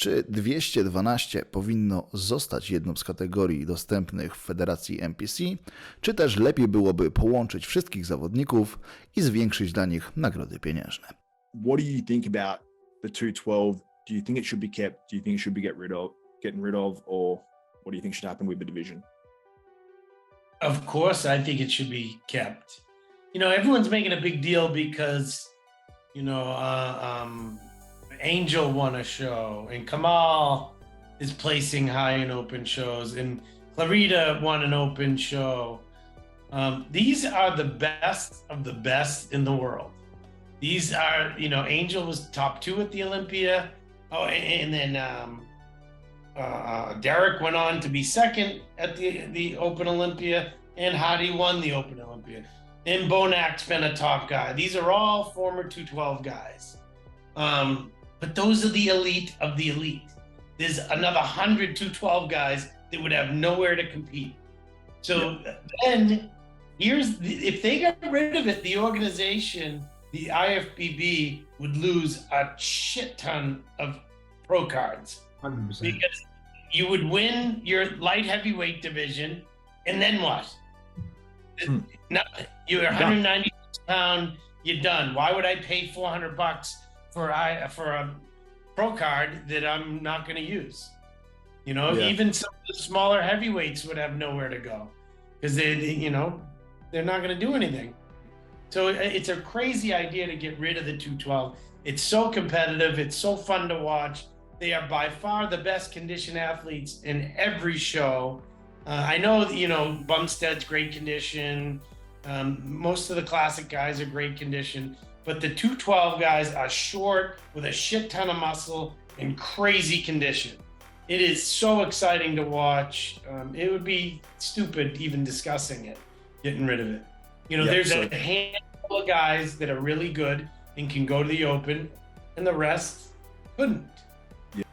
Czy 212 powinno zostać jedną z kategorii dostępnych w Federacji NPC, czy też lepiej byłoby połączyć wszystkich zawodników i zwiększyć dla nich nagrody pieniężne? What do you think about the 212? Do you think it should be kept? Do you think it should be get rid of, getting rid of, or what do you think should happen with the division? Of course, I think it should be kept. You know, everyone's making a big deal because, you know, uh, um, Angel won a show and Kamal is placing high in open shows and Clarita won an open show. Um, these are the best of the best in the world. These are, you know, Angel was top two at the Olympia. Oh, and, and then um, uh, Derek went on to be second at the the Open Olympia, and Hadi won the Open Olympia. And Bonak's been a top guy. These are all former 212 guys. Um, but those are the elite of the elite. There's another 100 to 12 guys that would have nowhere to compete. So then, here's the, if they got rid of it, the organization, the IFBB, would lose a shit ton of pro cards 100%. because you would win your light heavyweight division, and then what? Hmm. You're 190 pound. You're done. Why would I pay 400 bucks for I for a pro card that I'm not going to use? You know, Yeah. even some of the smaller heavyweights would have nowhere to go because they, they- you know, they're not going to do anything. So it's a crazy idea to get rid of the 212. It's so competitive. It's so fun to watch. They are by far the best conditioned athletes in every show. Uh, I know, you know, Bumstead's great condition. Um, most of the classic guys are great condition, but the 212 guys are short with a shit ton of muscle and crazy condition. It is so exciting to watch. Um, it would be stupid even discussing it, getting rid of it. You know, Yeah, there's so- a handful of guys that are really good and can go to the open, and the rest couldn't.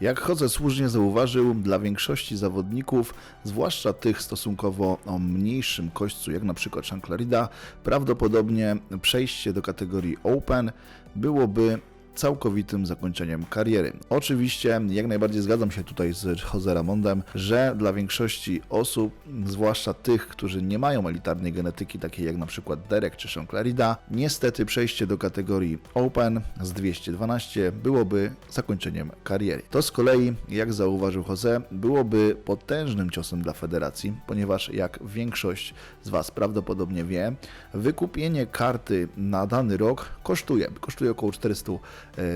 Jak Jose słusznie zauważył, dla większości zawodników, zwłaszcza tych stosunkowo o mniejszym kośćcu, jak na przykład Shanklarida, prawdopodobnie przejście do kategorii Open byłoby całkowitym zakończeniem kariery. Oczywiście, jak najbardziej zgadzam się tutaj z Jose Ramondem, że dla większości osób, zwłaszcza tych, którzy nie mają elitarnej genetyki, takiej jak na przykład Derek czy Shanklarida, niestety przejście do kategorii Open z 212 byłoby zakończeniem kariery. To z kolei, jak zauważył Jose, byłoby potężnym ciosem dla federacji, ponieważ jak większość z Was prawdopodobnie wie, wykupienie karty na dany rok kosztuje, kosztuje około 400 e,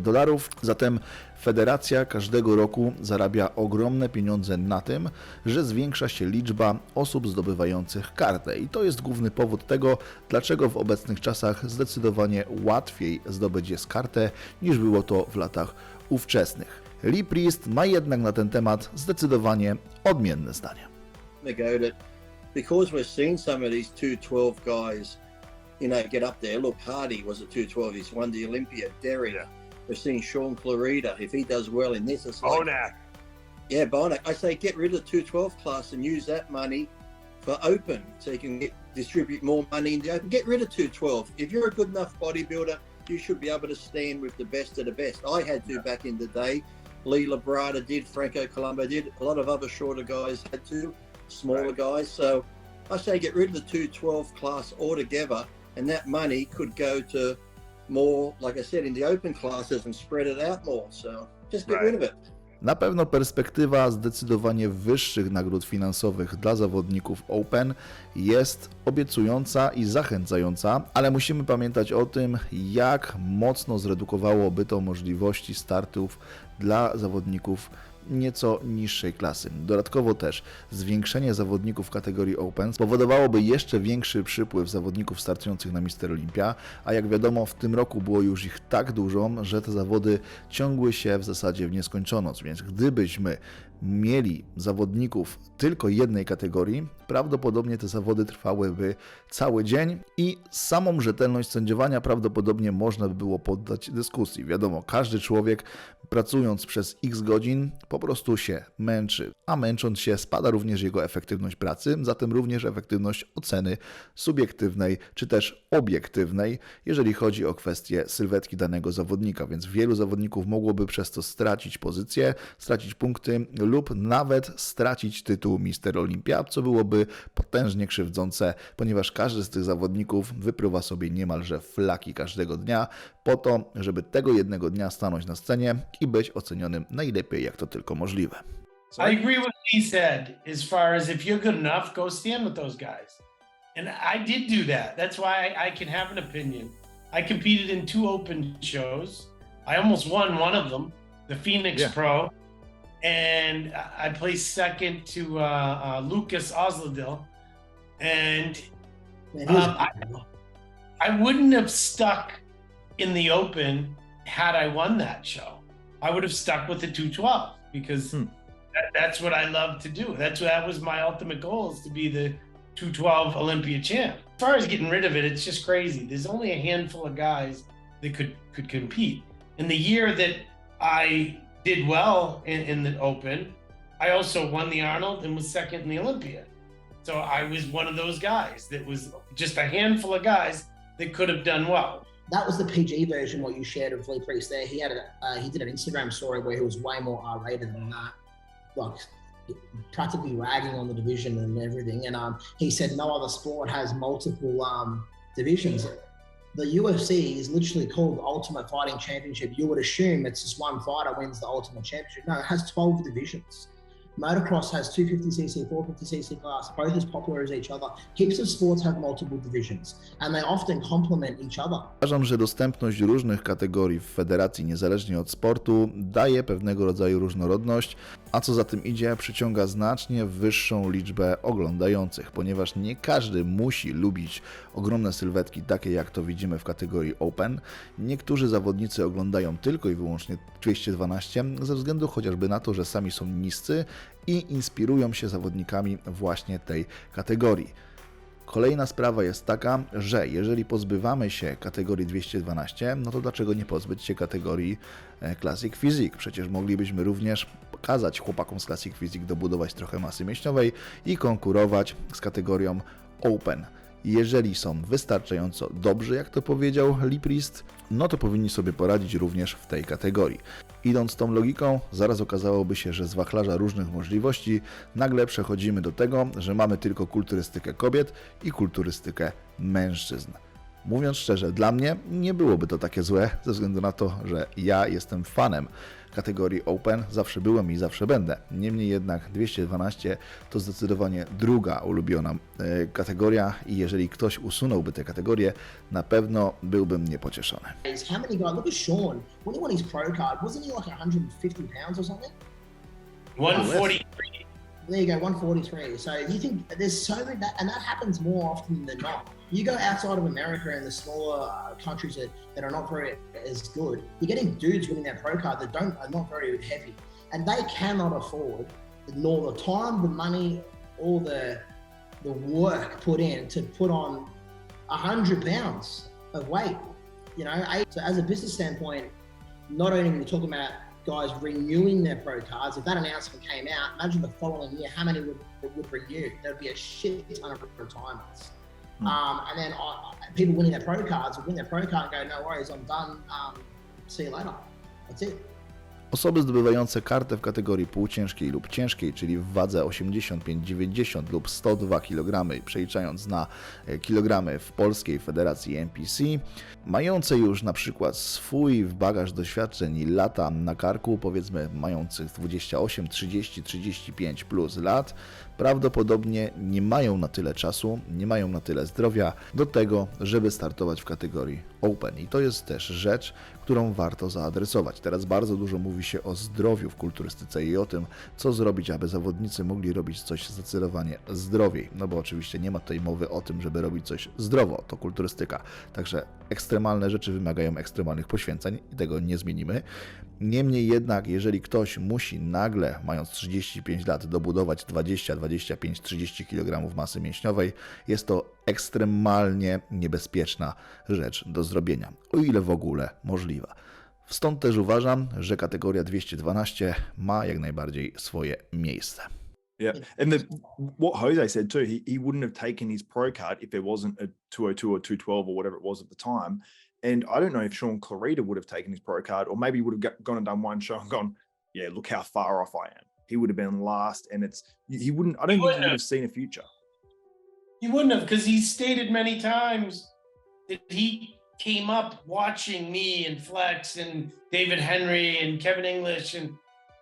dolarów, zatem Federacja każdego roku zarabia ogromne pieniądze na tym, że zwiększa się liczba osób zdobywających kartę. I to jest główny powód tego, dlaczego w obecnych czasach zdecydowanie łatwiej zdobyć jest kartę niż było to w latach ówczesnych. Lee Priest ma jednak na ten temat zdecydowanie odmienne zdanie. because we're seeing some of these 212 guys, you know, get up there. Look, Hardy was a 212, he's won the Olympia. Derek, Yeah. we're seeing Sean Clarita. If he does well in this, it's like, Bonak. yeah, Bonak. I say get rid of the 212 class and use that money for open so you can get, distribute more money in the open. Get rid of 212. If you're a good enough bodybuilder, you should be able to stand with the best of the best. I had to back in the day. Lee Labrada did, Franco Colombo did, a lot of other shorter guys had to, smaller Right. guys. So I say get rid of the 212 class altogether, and that money could go to more, like I said, in the open classes and spread it out more. So just get Right. rid of it. Na pewno perspektywa zdecydowanie wyższych nagród finansowych dla zawodników Open jest obiecująca i zachęcająca, ale musimy pamiętać o tym, jak mocno zredukowałoby to możliwości startów dla zawodników nieco niższej klasy. Dodatkowo też zwiększenie zawodników kategorii Open spowodowałoby jeszcze większy przypływ zawodników startujących na Mister Olympia, a jak wiadomo w tym roku było już ich tak dużo, że te zawody ciągły się w zasadzie w nieskończoność, więc gdybyśmy mieli zawodników tylko jednej kategorii, prawdopodobnie te zawody trwałyby cały dzień i samą rzetelność sędziowania prawdopodobnie można by było poddać dyskusji. Wiadomo, każdy człowiek pracując przez x godzin po prostu się męczy, a męcząc się spada również jego efektywność pracy, zatem również efektywność oceny subiektywnej czy też obiektywnej, jeżeli chodzi o kwestię sylwetki danego zawodnika, więc wielu zawodników mogłoby przez to stracić pozycję, stracić punkty lub nawet stracić tytuł Mister Olimpia, co byłoby potężnie krzywdzące, ponieważ każdy z tych zawodników wypruwa sobie niemalże flaki każdego dnia po to, żeby tego jednego dnia stanąć na scenie i być ocenionym najlepiej jak to tylko możliwe. So I agree with what he said as far as if you're good enough, go stand with those guys. And I did do that. That's why I, I can have an opinion. I competed in two open shows. I almost won one of them, the Phoenix Yeah. Pro. And I placed second to uh, uh, Lucas Osladil. And Man, he was- Um, I wouldn't have stuck in the open had I won that show. I would have stuck with the 212 because Hmm. that, that's what I love to do. That's that was my ultimate goal is to be the 212 Olympia champ. As far as getting rid of it, it's just crazy. There's only a handful of guys that could could compete. In the year that I did well in, in the open, I also won the Arnold and was second in the Olympia. So I was one of those guys that was just a handful of guys that could have done well. that was the PG version. What you shared of Lee Priest there. He had a uh, he did an Instagram story where he was way more R rated than that, like practically ragging on the division and everything. And um, he said no other sport has multiple um divisions. The UFC is literally called the Ultimate Fighting Championship. You would assume it's just one fighter wins the Ultimate Championship. No, it has 12 divisions. Motocross has 250cc, 450cc class, both as popular as each other. Heaps of sports have multiple divisions, and they often complement each other. Uważam, że dostępność różnych kategorii w federacji, niezależnie od sportu, daje pewnego rodzaju różnorodność, a co za tym idzie, przyciąga znacznie wyższą liczbę oglądających, ponieważ nie każdy musi lubić ogromne sylwetki, takie jak to widzimy w kategorii Open. Niektórzy zawodnicy oglądają tylko i wyłącznie 212 ze względu chociażby na to, że sami są niscy i inspirują się zawodnikami właśnie tej kategorii. Kolejna sprawa jest taka, że jeżeli pozbywamy się kategorii 212, no to dlaczego nie pozbyć się kategorii e, Classic Physique? Przecież moglibyśmy również pokazać chłopakom z Classic Physique dobudować trochę masy mięśniowej i konkurować z kategorią Open. Jeżeli są wystarczająco dobrzy, jak to powiedział Liprist, no to powinni sobie poradzić również w tej kategorii. Idąc tą logiką, zaraz okazałoby się, że z wachlarza różnych możliwości nagle przechodzimy do tego, że mamy tylko kulturystykę kobiet i kulturystykę mężczyzn. Mówiąc szczerze, dla mnie nie byłoby to takie złe, ze względu na to, że ja jestem fanem kategorii Open, zawsze byłem i zawsze będę. Niemniej jednak 212 to zdecydowanie druga ulubiona e, kategoria i jeżeli ktoś usunąłby tę kategorię, na pewno byłbym niepocieszony. how many guys? Look at Sean when he won his pro card. Wasn't he like 150 pounds or something? 143. There you go, 143. So you think there's so many that, and that happens more often than not. You go outside of America and the smaller uh, countries that, that are not very as good. You're getting dudes winning their pro card that don't are not very heavy, and they cannot afford nor the time, the money, or the the work put in to put on hundred pounds of weight. You know, so as a business standpoint, not only are we talking about guys renewing their pro cards, if that announcement came out, imagine the following year how many would, would renew. There'd be a shit ton of retirements. Hmm. Um, and then uh, people winning their pro cards would win their pro card and go, no worries, I'm done. Um, see you later. That's it. Osoby zdobywające kartę w kategorii półciężkiej lub ciężkiej, czyli w wadze 85-90 lub 102 kg, przeliczając na e, kilogramy w Polskiej Federacji NPC, mające już na przykład swój bagaż doświadczeń i lata na karku, powiedzmy mających 28, 30, 35 plus lat, prawdopodobnie nie mają na tyle czasu, nie mają na tyle zdrowia do tego, żeby startować w kategorii Open. I to jest też rzecz, którą warto zaadresować. Teraz bardzo dużo mówi się o zdrowiu w kulturystyce i o tym, co zrobić, aby zawodnicy mogli robić coś zdecydowanie zdrowiej. No bo oczywiście nie ma tutaj mowy o tym, żeby robić coś zdrowo, to kulturystyka. Także ekstremalne rzeczy wymagają ekstremalnych poświęceń i tego nie zmienimy. Niemniej jednak, jeżeli ktoś musi nagle, mając 35 lat, dobudować 20, 25, 30 kg masy mięśniowej, jest to ekstremalnie niebezpieczna rzecz do zrobienia, o ile w ogóle możliwa. Stąd też uważam, że kategoria 212 ma jak najbardziej swoje miejsce. Yeah, and the what Jose said too, he, he wouldn't have taken his pro card if there wasn't a 202 or 212 or whatever it was at the time. And I don't know if Sean Clarita would have taken his pro card, or maybe he would have gone and done one show and gone, yeah, look how far off I am. He would have been last, and it's he wouldn't. I don't think he wouldn't have. have seen a future. He wouldn't have because he's stated many times that he came up watching me and Flex and David Henry and Kevin English and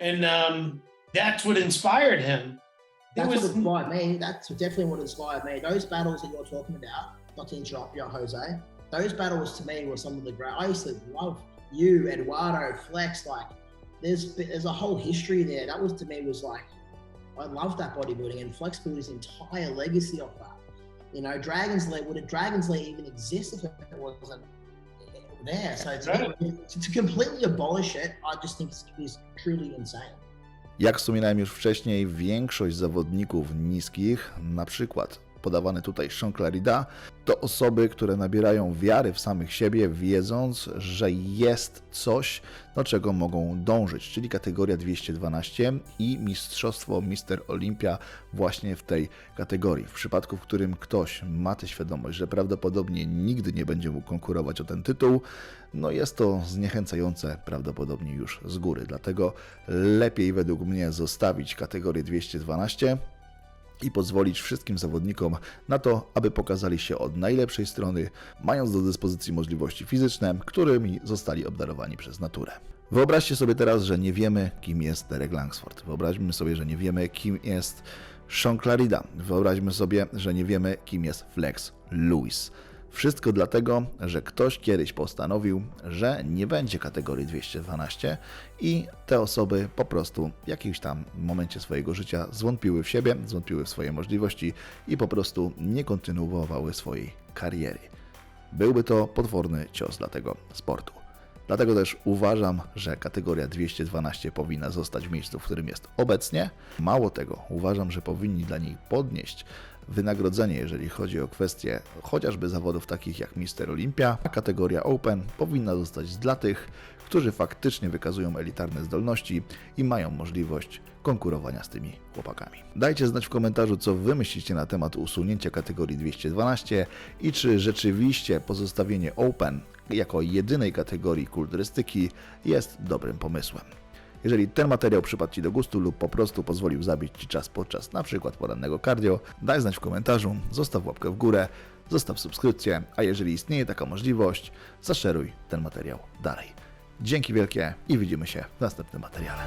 and um, that's what inspired him. It That's was what inspired me. That's definitely what inspired me. Those battles that you're talking about, not to interrupt you, Jose, those battles to me were some of the great. I used to love you, Eduardo, Flex. Like, there's there's a whole history there. That was to me was like, I love that bodybuilding, and flexibility's entire legacy off that. You know, Dragons League would a Dragons League even exist if it wasn't there? So to, to, to completely abolish it, I just think is, is truly insane. Jak wspominałem już wcześniej, większość zawodników niskich, na przykład podawany tutaj Sean Clarida, to osoby, które nabierają wiary w samych siebie, wiedząc, że jest coś, do czego mogą dążyć, czyli kategoria 212 i mistrzostwo Mister Olympia właśnie w tej kategorii. W przypadku, w którym ktoś ma tę świadomość, że prawdopodobnie nigdy nie będzie mógł konkurować o ten tytuł, no jest to zniechęcające prawdopodobnie już z góry. Dlatego lepiej według mnie zostawić kategorię 212 i pozwolić wszystkim zawodnikom na to, aby pokazali się od najlepszej strony, mając do dyspozycji możliwości fizyczne, którymi zostali obdarowani przez naturę. Wyobraźcie sobie teraz, że nie wiemy, kim jest Derek Langsford. Wyobraźmy sobie, że nie wiemy, kim jest Sean Clarida. Wyobraźmy sobie, że nie wiemy, kim jest Flex Lewis. Wszystko dlatego, że ktoś kiedyś postanowił, że nie będzie kategorii 212 i te osoby po prostu w jakimś tam momencie swojego życia zwątpiły w siebie, zwątpiły w swoje możliwości i po prostu nie kontynuowały swojej kariery. Byłby to potworny cios dla tego sportu. Dlatego też uważam, że kategoria 212 powinna zostać w miejscu, w którym jest obecnie. Mało tego, uważam, że powinni dla niej podnieść wynagrodzenie, jeżeli chodzi o kwestie chociażby zawodów takich jak Mister Olympia, a kategoria Open powinna zostać dla tych, którzy faktycznie wykazują elitarne zdolności i mają możliwość konkurowania z tymi chłopakami. Dajcie znać w komentarzu, co wy myślicie na temat usunięcia kategorii 212 i czy rzeczywiście pozostawienie Open jako jedynej kategorii kulturystyki jest dobrym pomysłem. Jeżeli ten materiał przypadł Ci do gustu lub po prostu pozwolił zabić Ci czas podczas przykład porannego cardio, daj znać w komentarzu, zostaw łapkę w górę, zostaw subskrypcję, a jeżeli istnieje taka możliwość, zaszeruj ten materiał dalej. Dzięki wielkie i widzimy się w następnym materiale.